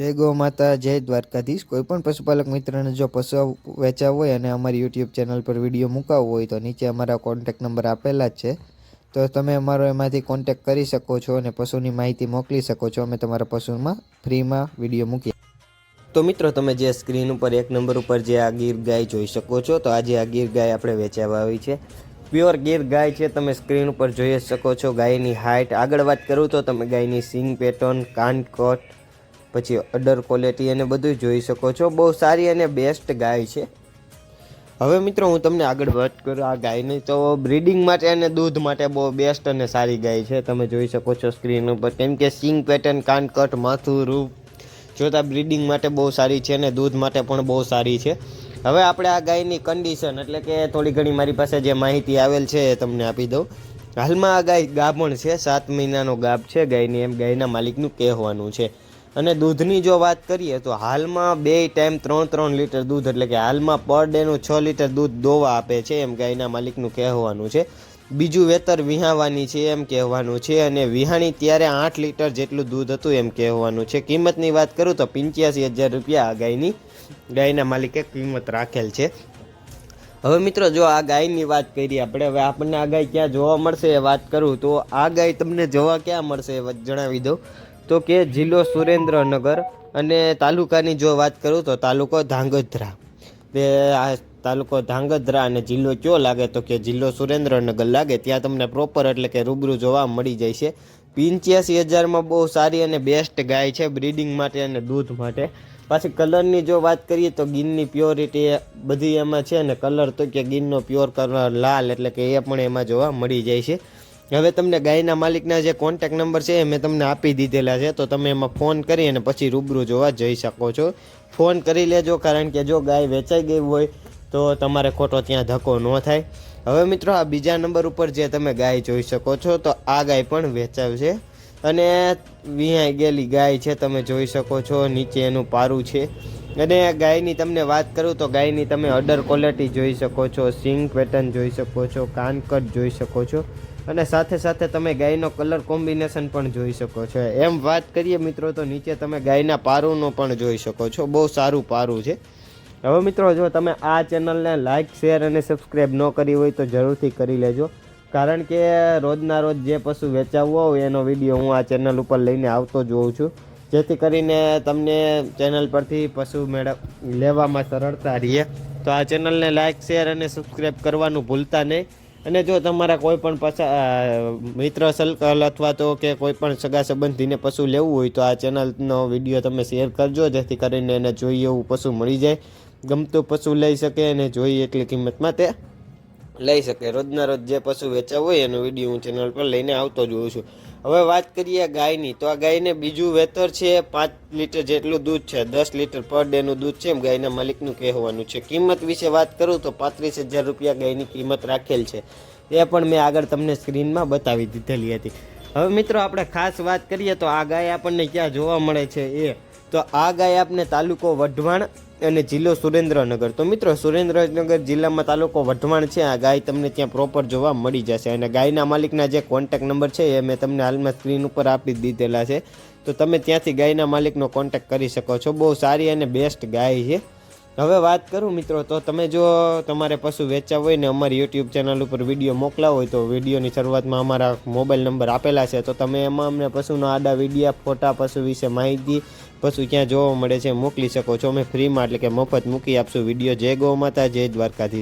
જય ગૌ માતા, જય દ્વારકાધીશ. કોઈ પણ પશુપાલક મિત્રને જો પશુ વેચાવ હોય અને અમારી યુટ્યુબ ચેનલ પર વીડિયો મુકાવવો હોય તો નીચે અમારા કોન્ટેક્ટ નંબર આપેલા જ છે. તો તમે અમારો એમાંથી કોન્ટેક કરી શકો છો અને પશુની માહિતી મોકલી શકો છો. અમે તમારા પશુમાં ફ્રીમાં વીડિયો મૂકીએ. તો મિત્રો, તમે જે સ્ક્રીન ઉપર એક નંબર ઉપર જે આ ગીર ગાય જોઈ શકો છો, તો આજે આ ગીર ગાય આપણે વેચાવા આવી છે. પ્યોર ગીર ગાય છે, તમે સ્ક્રીન ઉપર જોઈ શકો છો ગાયની હાઇટ આગળ વાત કરું તો તમે ગાયની સિંગ પેટર્ન કાન કટ પછી અડર ક્વોલિટી અને બધું જોઈ શકો છો. બહુ સારી અને બેસ્ટ ગાય છે. હવે મિત્રો હું તમને આગળ વાત કરું. આ ગાયની તો બ્રીડિંગ માટે અને દૂધ માટે બહુ બેસ્ટ અને સારી ગાય છે. તમે જોઈ શકો છો સ્ક્રીન ઉપર. કેમ કે સિંગ પેટર્ન કાન કટ, માથું, રૂપ જોતા બ્રીડિંગ માટે બહુ સારી છે અને દૂધ માટે પણ બહુ સારી છે. હવે આપણે આ ગાયની કન્ડિશન એટલે કે થોડી ઘણી મારી પાસે જે માહિતી આવેલ છે એ તમને આપી દઉં. હાલમાં આ ગાય ગાભણ છે. સાત મહિનાનો ગાભ છે ગાયની એમ ગાયના માલિકનું કહેવાનું છે. અને દૂધની જો વાત કરીએ તો હાલમાં બે ટાઈમ ત્રણ ત્રણ લીટર દૂધ, એટલે કે હાલમાં પર ડેનું છ લીટર દૂધ દોવા આપે છે, એમ ગાયના માલિકનું કહેવાનું છે. બીજું વેતર વિહાવાની છે એમ કહેવાનું છે, અને વિહાણી ત્યારે આઠ લીટર જેટલું દૂધ હતું એમ કહેવાનું છે. કિંમતની વાત કરું તો પંચ્યાસી હજાર રૂપિયા આ ગાયની, ગાયના માલિકે કિંમત રાખેલ છે. હવે મિત્રો જો આ ગાયની વાત કરીએ આપણે, હવે આપણને આ ગાય ક્યાં જોવા મળશે એ વાત કરું તો આ ગાય તમને જોવા ક્યાં મળશે જણાવી દઉં. તો કે જિલ્લો સુરેન્દ્રનગર અને તાલુકાની જો વાત કરું તો તાલુકો ધાંગધ્રા. તે આ તાલુકો ધાંગધ્રા અને જિલ્લો કયો લાગે તો કે જિલ્લો સુરેન્દ્રનગર લાગે. ત્યાં તમને પ્રોપર એટલે કે રૂબરૂ જોવા મળી જાય છે પંચ્યાસી હજારમાં બહુ સારી અને બેસ્ટ ગાય છે બ્રીડિંગ માટે અને દૂધ માટે. પાછી કલરની જો વાત કરીએ તો ગીનની પ્યોરિટી બધી એમાં છે અને કલર તો કે ગીનનો પ્યોર કલર લાલ એટલે કે એ પણ એમાં જોવા મળી જાય છે. હવે તમને ગાયના માલિકના જે કોન્ટેક નંબર છે એ મેં તમને આપી દીધેલા છે, તો તમે એમાં ફોન કરી અને પછી રૂબરૂ જોવા જઈ શકો છો. ફોન કરી લેજો, કારણ કે જો ગાય વેચાઈ ગઈ હોય, તો તમારે ખોટો ત્યાં ધક્કો ન થાય. હવે મિત્રો, આ બીજા નંબર ઉપર જે તમે ગાય જોઈ શકો છો, તો આ ગાય પણ વેચાયું છે. અને વિહાઈ ગયેલી ગાય છે, તમે જોઈ શકો છો, નીચે એનું પારું છે. અને ગાયની તમને વાત કરું, તો ગાયની તમે અડર ક્વોલિટી જોઈ શકો છો, સિંગ પેટર્ન જોઈ શકો છો, કાનકટ જોઈ શકો છો. અને સાથે સાથે તમે ગાયનો કલર કોમ્બિનેશન પણ જોઈ શકો છો. એમ વાત કરીએ મિત્રો, તો નીચે તમે ગાયના પારુંનો પણ જોઈ શકો છો. બહુ સારું પારું છે. હવે મિત્રો, જો તમે આ ચેનલને લાઇક શેર અને સબસ્ક્રાઈબ ન કરી હોય તો જરૂરથી કરી લેજો. કારણ કે રોજના રોજ જે પશુ વેચાવવો હોય એનો વીડિયો હું આ ચેનલ ઉપર લઈને આવતો જ હોઉં છું. જેથી કરીને તમને ચેનલ પરથી પશુ મેળવ લેવામાં સરળતા રહીએ તો આ ચેનલને લાઇક શેર અને સબસ્ક્રાઈબ કરવાનું ભૂલતા નહીં. અને જો તમારા કોઈ પણ પસા મિત્ર સર્કલ અથવા તો કે કોઈ પણ સગા સંબંધીને પશુ લેવું હોય તો આ ચેનલનો વીડિયો તમે શેર કરજો, જેથી કરીને એને જોઈએ એવું પશુ મળી જાય. ગમતું પશુ લઈ શકે અને જોઈએ એટલી કિંમતમાં તે લઈ શકે. રોજના રોજ જે પશુ વેચાવ હોય એનો વીડિયો હું ચેનલ પર લઈને આવતો જ હોઉં છું. હવે વાત કરીએ ગાયની. તો આ ગાયને બીજું વેતર છે પાંચ લીટર જેટલું દૂધ છે. દસ લીટર પર ડેનું દૂધ છે એમ ગાયના માલિકનું કહેવાનું છે. કિંમત વિશે વાત કરું તો પાંત્રીસ હજાર રૂપિયા ગાયની કિંમત રાખેલ છે. એ પણ મેં આગળ તમને સ્ક્રીનમાં બતાવી દીધેલી હતી. હવે મિત્રો આપણે ખાસ વાત કરીએ તો આ ગાય આપણને ક્યાં જોવા મળે છે એ? તો આ ગાય આપને તાલુકો વઢવાણ અને જિલ્લો સુરેન્દ્રનગર. તો મિત્રો, સુરેન્દ્રનગર જિલ્લામાં તાલુકો વઢવાણ છે. આ ગાય તમને ત્યાં પ્રોપર જોવા મળી જશે. અને ગાયના માલિકના જે કોન્ટેક નંબર છે, એ મેં તમને હાલમાં સ્ક્રીન ઉપર આપી દીધેલા છે. તો તમે ત્યાંથી ગાયના માલિકનો કોન્ટેક કરી શકો છો. બહુ સારી અને બેસ્ટ ગાય છે. હવે વાત કરું મિત્રો, તો તમે જો તમારે પશુ વેચવા હોય ને અમારી યુટ્યુબ ચેનલ ઉપર વીડિયો મોકલાવો હોય તો વિડીયોની શરૂઆતમાં અમારા મોબાઈલ નંબર આપેલા છે, તો તમે એમાં અમને પશુના આડા, વિડીયા, ફોટા, પશુ વિશે માહિતી, પશુ ક્યાં જોવા મળે છે મોકલી શકો છો. અમે ફ્રીમાં એટલે કે મફત મૂકી આપશું. વીડિયો જય ગૌ માતા, જય દ્વારકાધીશ.